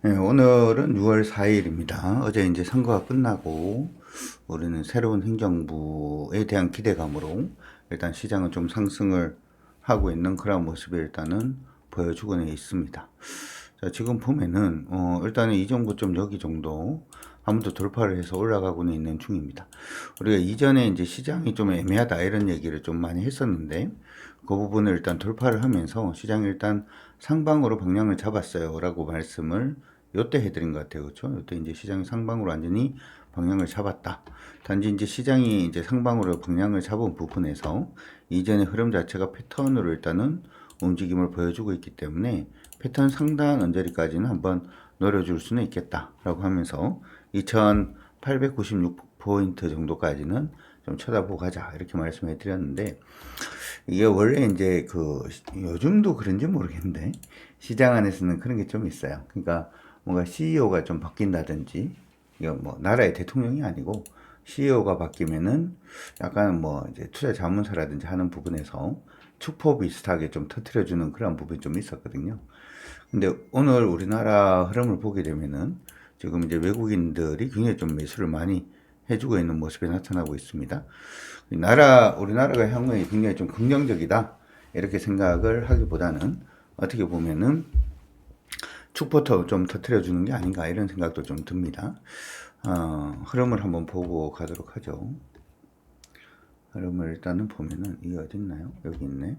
네, 오늘은 6월 4일입니다. 어제 이제 선거가 끝나고 우리는 새로운 행정부에 대한 기대감으로 일단 시장은 좀 상승을 하고 있는 그런 모습이 일단은 보여주고 있습니다. 자, 지금 보면은 어, 일단은 이 정도 좀 여기 정도 아무도 돌파를 해서 올라가고는 있는 중입니다. 우리가 이전에 이제 시장이 좀 애매하다 이런 얘기를 좀 많이 했었는데 그 부분을 일단 돌파를 하면서 시장이 일단 상방으로 방향을 잡았어요 라고 말씀을 요때 해드린 것 같아요. 그렇죠? 요때 이제 시장이 상방으로 완전히 방향을 잡았다. 단지 이제 시장이 이제 상방으로 방향을 잡은 부분에서 이전의 흐름 자체가 패턴으로 일단은 움직임을 보여주고 있기 때문에 패턴 상단 언저리까지는 한번 노려줄 수는 있겠다라고 하면서 2896포인트 정도까지는 좀 쳐다보고 가자 이렇게 말씀해 드렸는데 이게 원래 이제 그 요즘도 그런지 모르겠는데 시장 안에서는 그런 게 좀 있어요. 그러니까 뭔가 CEO가 좀 바뀐다든지 이거 뭐 나라의 대통령이 아니고 CEO가 바뀌면은 약간 뭐 이제 투자 자문사라든지 하는 부분에서 축포 비슷하게 좀 터트려주는 그런 부분이 좀 있었거든요. 근데 오늘 우리나라 흐름을 보게 되면은 지금 이제 외국인들이 굉장히 좀 매수를 많이 해주고 있는 모습이 나타나고 있습니다. 나라, 우리나라가 향후에 굉장히 좀 긍정적이다. 이렇게 생각을 하기보다는 어떻게 보면은 축포터 좀 터트려 주는 게 아닌가 이런 생각도 좀 듭니다. 어, 흐름을 한번 보고 가도록 하죠. 흐름을 일단은 보면은 이게 어디 있나요? 여기 있네.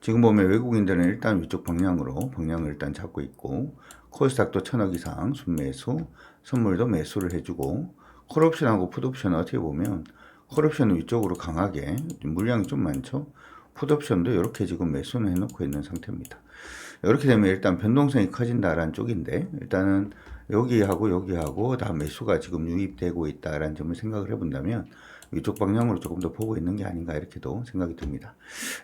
지금 보면 외국인들은 일단 위쪽 방향으로 방향을 일단 잡고 있고 코스닥도 천억 이상 순매수 선물도 매수를 해주고 콜옵션하고 풋옵션은 어떻게 보면 콜옵션은 위쪽으로 강하게 물량이 좀 많죠. 풋옵션도 이렇게 지금 매수는 해놓고 있는 상태입니다. 이렇게 되면 일단 변동성이 커진다라는 쪽인데 일단은 여기하고 여기하고 다 매수가 지금 유입되고 있다라는 점을 생각을 해본다면 위쪽 방향으로 조금 더 보고 있는 게 아닌가 이렇게도 생각이 듭니다.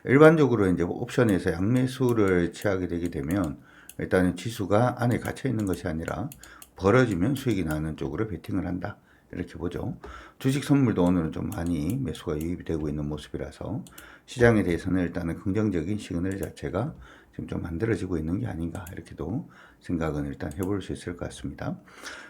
일반적으로 이제 옵션에서 양매수를 취하게 되게 되면 일단은 지수가 안에 갇혀 있는 것이 아니라 벌어지면 수익이 나는 쪽으로 베팅을 한다. 이렇게 보죠. 주식 선물도 오늘은 좀 많이 매수가 유입이 되고 있는 모습이라서 시장에 대해서는 일단은 긍정적인 시그널 자체가 지금 좀 만들어지고 있는 게 아닌가 이렇게도 생각은 일단 해볼 수 있을 것 같습니다.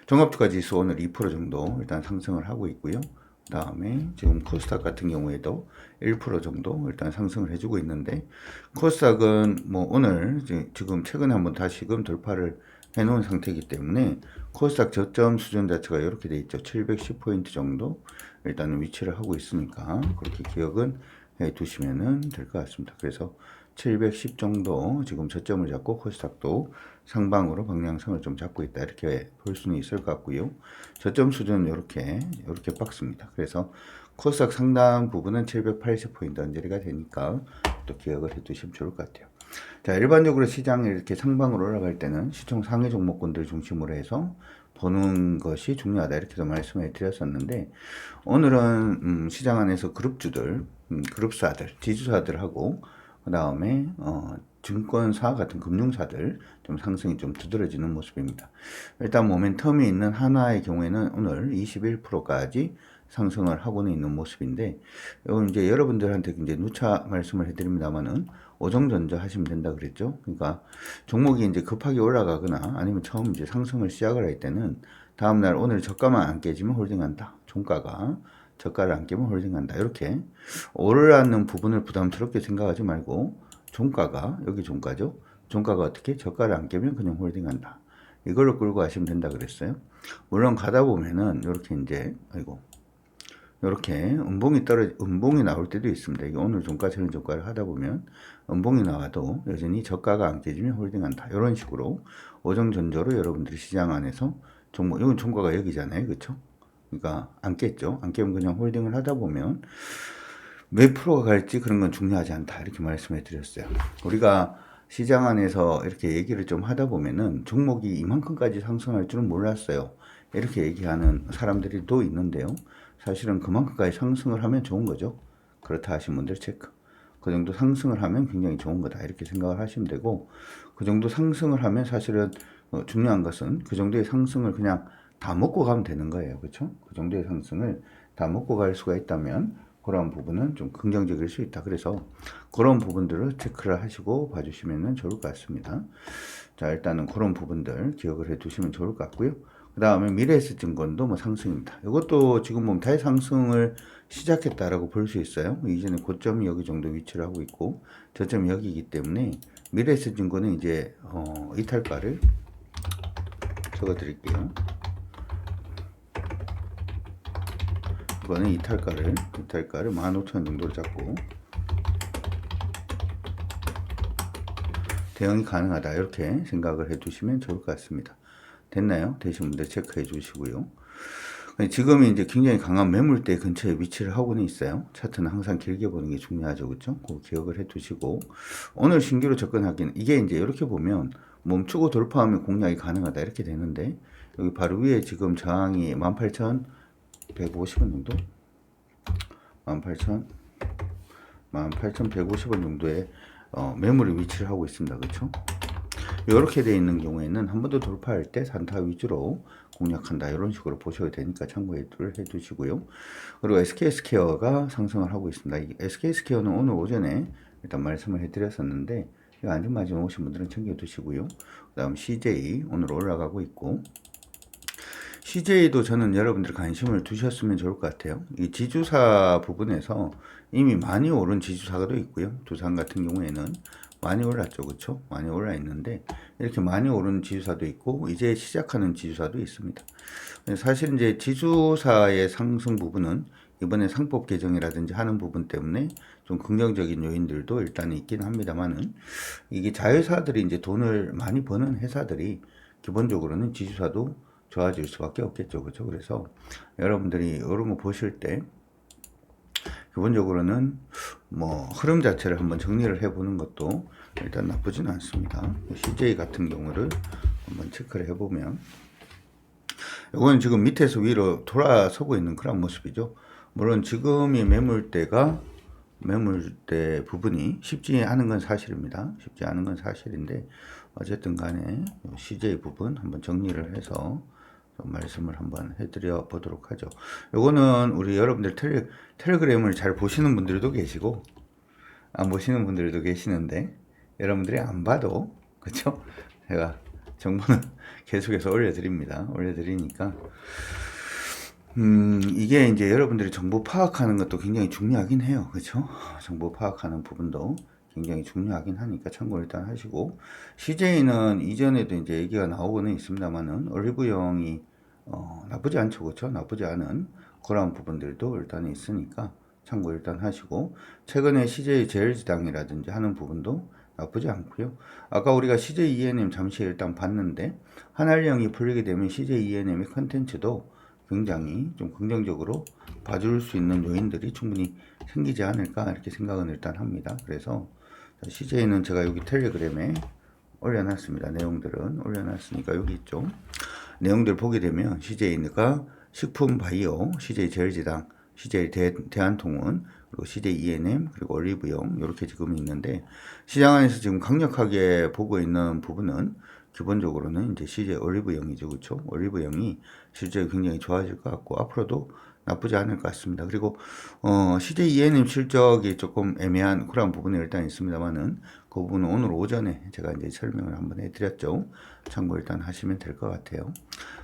종합주가 지수 오늘 2% 정도 일단 상승을 하고 있고요. 그 다음에 지금 코스닥 같은 경우에도 1% 정도 일단 상승을 해주고 있는데 코스닥은 뭐 오늘 지금 최근에 한번 다시금 돌파를 해놓은 상태이기 때문에 코스닥 저점 수준 자체가 이렇게 돼 있죠. 710포인트 정도 일단은 위치를 하고 있으니까 그렇게 기억은 해 두시면은 될 것 같습니다. 그래서 710 정도 지금 저점을 잡고 코스닥도 상방으로 방향성을 좀 잡고 있다 이렇게 볼 수는 있을 것 같고요. 저점 수준은 이렇게 이렇게 박스입니다. 그래서 코스닥 상당 부분은 780포인트 언저리가 되니까 또 기억을 해 두시면 좋을 것 같아요. 자, 일반적으로 시장이 이렇게 상방으로 올라갈 때는 시총 상위 종목군들 중심으로 해서 보는 것이 중요하다 이렇게도 말씀을 드렸었는데 오늘은 음, 시장 안에서 그룹주들, 음, 그룹사들, 지주사들하고 그 다음에 어, 증권사 같은 금융사들 좀 상승이 좀 두드러지는 모습입니다. 일단 모멘텀이 있는 하나의 경우에는 오늘 21%까지 상승을 하고는 있는 모습인데, 이건 이제 여러분들한테 이제 누차 말씀을 해드립니다만은 오정전자 하시면 된다 그랬죠. 그러니까 종목이 이제 급하게 올라가거나 아니면 처음 이제 상승을 시작을 할 때는 다음날 오늘 저가만 안 깨지면 홀딩한다. 종가가 저가를 안 깨면 홀딩한다. 이렇게 오르라는 부분을 부담스럽게 생각하지 말고 종가가 여기 종가죠. 종가가 어떻게 저가를 안 깨면 그냥 홀딩한다. 이걸로 끌고 가시면 된다 그랬어요. 물론 가다 보면은 이렇게 이제 아이고 이렇게 음봉이 떨어 음봉이 나올 때도 있습니다. 이게 오늘 종가 저는 종가를 하다 보면 음봉이 나와도 여전히 저가가 안 깨지면 홀딩한다. 이런 식으로 오정전조로 여러분들이 시장 안에서 종목 이건 종가가 여기잖아요, 그렇죠? 그러니까 안 깼죠. 안 깨면 그냥 홀딩을 하다 보면 몇 프로가 갈지 그런 건 중요하지 않다 이렇게 말씀해 드렸어요. 우리가 시장 안에서 이렇게 얘기를 좀 하다 보면은 종목이 이만큼까지 상승할 줄은 몰랐어요. 이렇게 얘기하는 사람들이 또 있는데요. 사실은 그만큼까지 상승을 하면 좋은 거죠. 그렇다 하신 분들 체크. 그 정도 상승을 하면 굉장히 좋은 거다. 이렇게 생각을 하시면 되고, 그 정도 상승을 하면 사실은 어, 중요한 것은 그 정도의 상승을 그냥 다 먹고 가면 되는 거예요. 그렇죠? 그 정도의 상승을 다 먹고 갈 수가 있다면 그런 부분은 좀 긍정적일 수 있다. 그래서 그런 부분들을 체크를 하시고 봐주시면 좋을 것 같습니다. 자, 일단은 그런 부분들 기억을 해 두시면 좋을 것 같고요. 그 다음에 미래에셋 증권도 뭐 상승입니다. 이것도 지금 보면 대상승을 시작했다라고 볼 수 있어요. 이전에 고점이 여기 정도 위치를 하고 있고 저점이 여기이기 때문에 미래에셋 증권은 이제 어, 이탈가를 적어 드릴게요. 이거는 이탈가를 이탈가를 15,000원 정도로 잡고 대응이 가능하다 이렇게 생각을 해 두시면 좋을 것 같습니다. 됐나요? 되신 분들 체크해 주시고요. 지금이 이제 굉장히 강한 매물대 근처에 위치를 하고는 있어요. 차트는 항상 길게 보는 게 중요하죠. 그죠? 그 기억을 해 두시고. 오늘 신규로 접근하기는, 이게 이제 이렇게 보면 멈추고 돌파하면 공략이 가능하다. 이렇게 되는데, 여기 바로 위에 지금 저항이 18,150원 정도? 18,000, 18,150원 정도의 어, 매물이 위치를 하고 있습니다. 그렇죠? 이렇게 돼 있는 경우에는 한 번 더 돌파할 때 산타 위주로 공략한다 이런 식으로 보셔야 되니까 참고해 두시고요. 그리고 SK스퀘어가 상승을 하고 있습니다. 이 SK스퀘어는 오늘 오전에 일단 말씀을 해드렸었는데 안전마진 오신 분들은 챙겨 두시고요. 그 다음 CJ 오늘 올라가고 있고 CJ도 저는 여러분들 관심을 두셨으면 좋을 것 같아요. 이 지주사 부분에서 이미 많이 오른 지주사가 또 있고요. 두산 같은 경우에는 많이 올랐죠. 그렇죠? 많이 올라 있는데 이렇게 많이 오른 지주사도 있고 이제 시작하는 지주사도 있습니다. 사실 이제 지주사의 상승 부분은 이번에 상법 개정이라든지 하는 부분 때문에 좀 긍정적인 요인들도 일단 있긴 합니다만은 이게 자회사들이 이제 돈을 많이 버는 회사들이 기본적으로는 지주사도 좋아질 수밖에 없겠죠. 그렇죠? 그래서 여러분들이 이런 거 보실 때 기본적으로는 뭐 흐름 자체를 한번 정리를 해보는 것도 일단 나쁘진 않습니다. CJ 같은 경우를 한번 체크를 해보면 이건 지금 밑에서 위로 돌아서고 있는 그런 모습이죠. 물론 지금이 매물대가 매물대 부분이 쉽지 않은 건 사실입니다. 쉽지 않은 건 사실인데 어쨌든 간에 CJ 부분 한번 정리를 해서 말씀을 한번 해드려 보도록 하죠. 요거는 우리 여러분들 텔레, 텔레그램을 잘 보시는 분들도 계시고 안 보시는 분들도 계시는데 여러분들이 안 봐도 그렇죠? 제가 정보는 계속해서 올려드립니다. 올려드리니까 음 이게 이제 여러분들이 정보 파악하는 것도 굉장히 중요하긴 해요. 그렇죠? 정보 파악하는 부분도 굉장히 중요하긴 하니까 참고 일단 하시고. CJ는 이전에도 이제 얘기가 나오고는 있습니다만은 올리브영이 어, 나쁘지 않죠. 그렇죠? 나쁘지 않은 그런 부분들도 일단 있으니까 참고 일단 하시고. 최근에 CJ 제일지당이라든지 하는 부분도 나쁘지 않고요. 아까 우리가 CJ ENM 잠시 일단 봤는데 한알령이 풀리게 되면 CJ ENM의 컨텐츠도 굉장히 좀 긍정적으로 봐줄 수 있는 요인들이 충분히 생기지 않을까 이렇게 생각은 일단 합니다. 그래서 CJ는 제가 여기 텔레그램에 올려놨습니다. 내용들은 올려놨으니까 여기 있죠. 내용들 보게 되면 CJ가 식품 바이오, CJ 제일지당, CJ 대, 대한통운, 그리고 CJ ENM, 그리고 올리브영 이렇게 지금 있는데 시장 안에서 지금 강력하게 보고 있는 부분은 기본적으로는 이제 CJ 올리브영이죠, 그렇죠? 올리브영이 실제 굉장히 좋아질 것 같고 앞으로도 나쁘지 않을 것 같습니다. 그리고 어, CJ ENM 실적이 조금 애매한 그런 부분이 일단 있습니다만은 그 부분은 오늘 오전에 제가 이제 설명을 한번 해드렸죠. 참고 일단 하시면 될 것 같아요.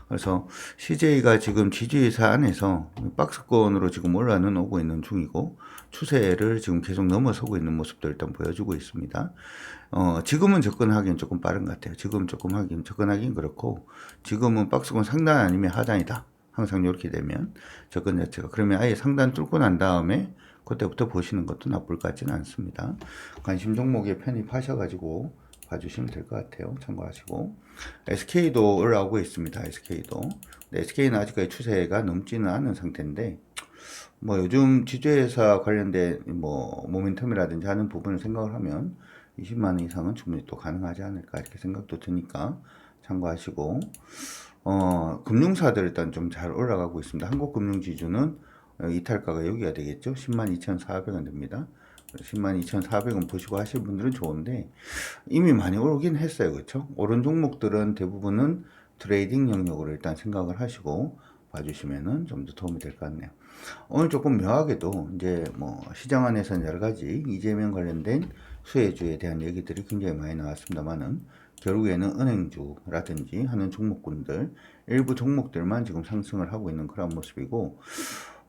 그래서 CJ가 지금 지주회사 안에서 박스권으로 지금 올라는 오고 있는 중이고 추세를 지금 계속 넘어서고 있는 모습도 일단 보여주고 있습니다. 어, 지금은 접근하기는 조금 빠른 것 같아요. 지금 조금 하긴 접근하기는 그렇고 지금은 박스권 상단 아니면 하단이다. 항상 이렇게 되면 접근 자체가 그러면 아예 상단 뚫고 난 다음에 그때부터 보시는 것도 나쁠 것 같지는 않습니다. 관심 종목에 편입하셔가지고 봐주시면 될 것 같아요. 참고하시고 SK도 올라오고 있습니다. SK도 SK는 아직까지 추세가 넘지는 않은 상태인데 뭐 요즘 지주회사 관련된 뭐 모멘텀이라든지 하는 부분을 생각을 하면 20만 원 이상은 충분히 또 가능하지 않을까 이렇게 생각도 드니까 참고하시고 어, 금융사들 일단 좀 잘 올라가고 있습니다. 한국금융지주는 이탈가가 여기가 되겠죠. 10만 2,400원 됩니다. 10만 2,400원 보시고 하실 분들은 좋은데 이미 많이 오르긴 했어요. 그렇죠? 오른 종목들은 대부분은 트레이딩 영역으로 일단 생각을 하시고 봐주시면은 좀 더 도움이 될 것 같네요. 오늘 조금 묘하게도 이제 뭐 시장 안에서는 여러 가지 이재명 관련된 수혜주에 대한 얘기들이 굉장히 많이 나왔습니다만은 결국에는 은행주라든지 하는 종목군들 일부 종목들만 지금 상승을 하고 있는 그런 모습이고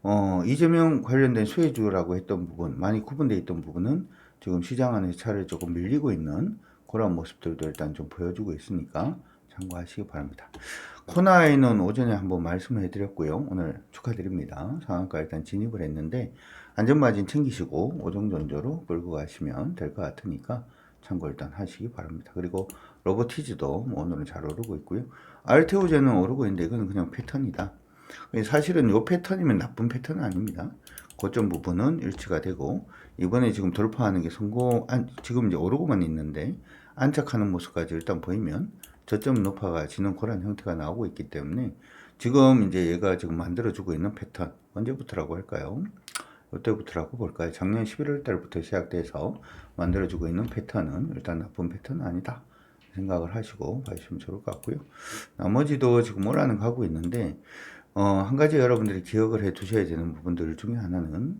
어, 이재명 관련된 수혜주라고 했던 부분 많이 구분되어 있던 부분은 지금 시장 안에서 차를 조금 밀리고 있는 그런 모습들도 일단 좀 보여주고 있으니까 참고하시기 바랍니다. 코나이는 오전에 한번 말씀해 드렸고요. 오늘 축하드립니다. 상한가 일단 진입을 했는데 안전마진 챙기시고 오정전조로 끌고 가시면 될 것 같으니까 참고 일단 하시기 바랍니다. 그리고 로보티즈도 뭐 오늘은 잘 오르고 있고요. 알테오제는 오르고 있는데 이거는 그냥 패턴이다. 사실은 이 패턴이면 나쁜 패턴은 아닙니다. 고점 부분은 일치가 되고 이번에 지금 돌파하는 게 성공 안, 지금 이제 오르고만 있는데 안착하는 모습까지 일단 보이면 저점 높아가지는 그런 형태가 나오고 있기 때문에 지금 이제 얘가 지금 만들어주고 있는 패턴 언제부터라고 할까요? 이때부터라고 볼까요? 작년 11월 달부터 시작돼서 만들어주고 있는 패턴은 일단 나쁜 패턴은 아니다. 생각을 하시고 봐주시면 좋을 것 같고요. 나머지도 지금 오라는 가고 있는데 어, 한 가지 여러분들이 기억을 해 두셔야 되는 부분들 중에 하나는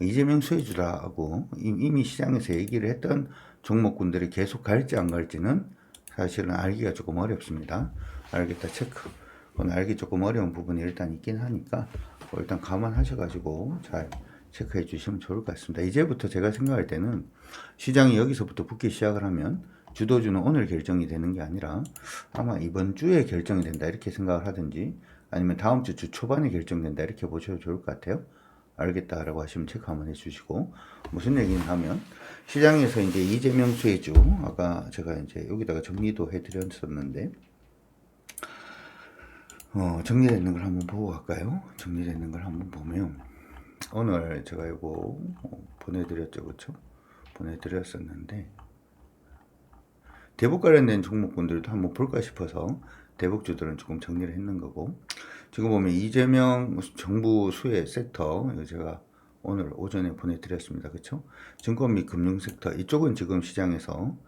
이재명 수혜주라고 이미 시장에서 얘기를 했던 종목군들이 계속 갈지 안 갈지는 사실은 알기가 조금 어렵습니다. 알겠다 체크. 그건 알기 조금 어려운 부분이 일단 있긴 하니까 일단 감안하셔가지고 잘 체크해 주시면 좋을 것 같습니다. 이제부터 제가 생각할 때는 시장이 여기서부터 붙기 시작을 하면 주도주는 오늘 결정이 되는 게 아니라 아마 이번 주에 결정이 된다 이렇게 생각을 하든지 아니면 다음 주 주 초반에 결정된다 이렇게 보셔도 좋을 것 같아요. 알겠다라고 하시면 체크 한번 해주시고 무슨 얘기는 하면 시장에서 이제 이재명 수혜주 아까 제가 이제 여기다가 정리도 해드렸었는데 어, 정리되는 걸 한번 보고 갈까요? 정리되는 걸 한번 보면 오늘 제가 이거 어, 보내드렸죠, 그렇죠? 보내드렸었는데 대북 관련된 종목군들도 한번 볼까 싶어서 대북주들은 조금 정리를 했는 거고 지금 보면 이재명 정부 수혜 섹터 제가 오늘 오전에 보내드렸습니다. 그렇죠? 증권 및 금융 섹터 이쪽은 지금 시장에서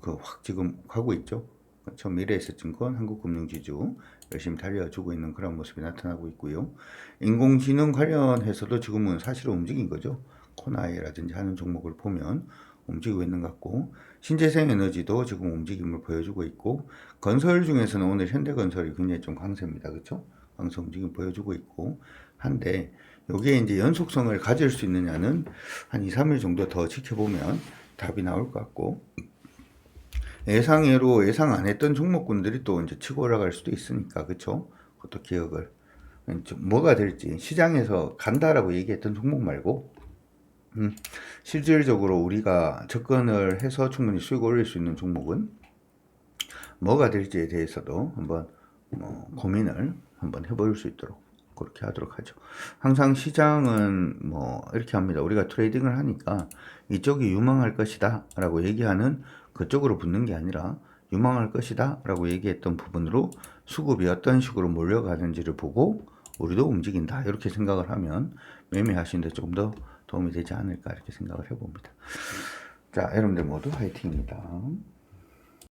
그확 지금 가고 있죠. 그렇죠? 미래에셋증권, 한국금융지주 열심히 달려주고 있는 그런 모습이 나타나고 있고요. 인공지능 관련해서도 지금은 사실은 움직인 거죠. 코나이라든지 하는 종목을 보면 움직이고 있는 것 같고 신재생 에너지도 지금 움직임을 보여주고 있고 건설 중에서는 오늘 현대건설이 굉장히 좀 강세입니다. 그렇죠? 강세 움직임 보여주고 있고 한데 여기에 이제 연속성을 가질 수 있느냐는 한 2, 3일 정도 더 지켜보면 답이 나올 것 같고 예상외로 예상 안 했던 종목군들이 또 이제 치고 올라갈 수도 있으니까 그쵸? 그것도 기억을 좀 뭐가 될지 시장에서 간다라고 얘기했던 종목 말고 음, 실질적으로 우리가 접근을 해서 충분히 수익 올릴 수 있는 종목은 뭐가 될지에 대해서도 한번 뭐 고민을 한번 해볼 수 있도록 그렇게 하도록 하죠. 항상 시장은 뭐 이렇게 합니다. 우리가 트레이딩을 하니까 이쪽이 유망할 것이다 라고 얘기하는 그쪽으로 붙는 게 아니라 유망할 것이다 라고 얘기했던 부분으로 수급이 어떤 식으로 몰려가는지를 보고 우리도 움직인다 이렇게 생각을 하면 매매하시는데 조금 더 도움이 되지 않을까 이렇게 생각을 해봅니다. 자 여러분들 모두 화이팅입니다.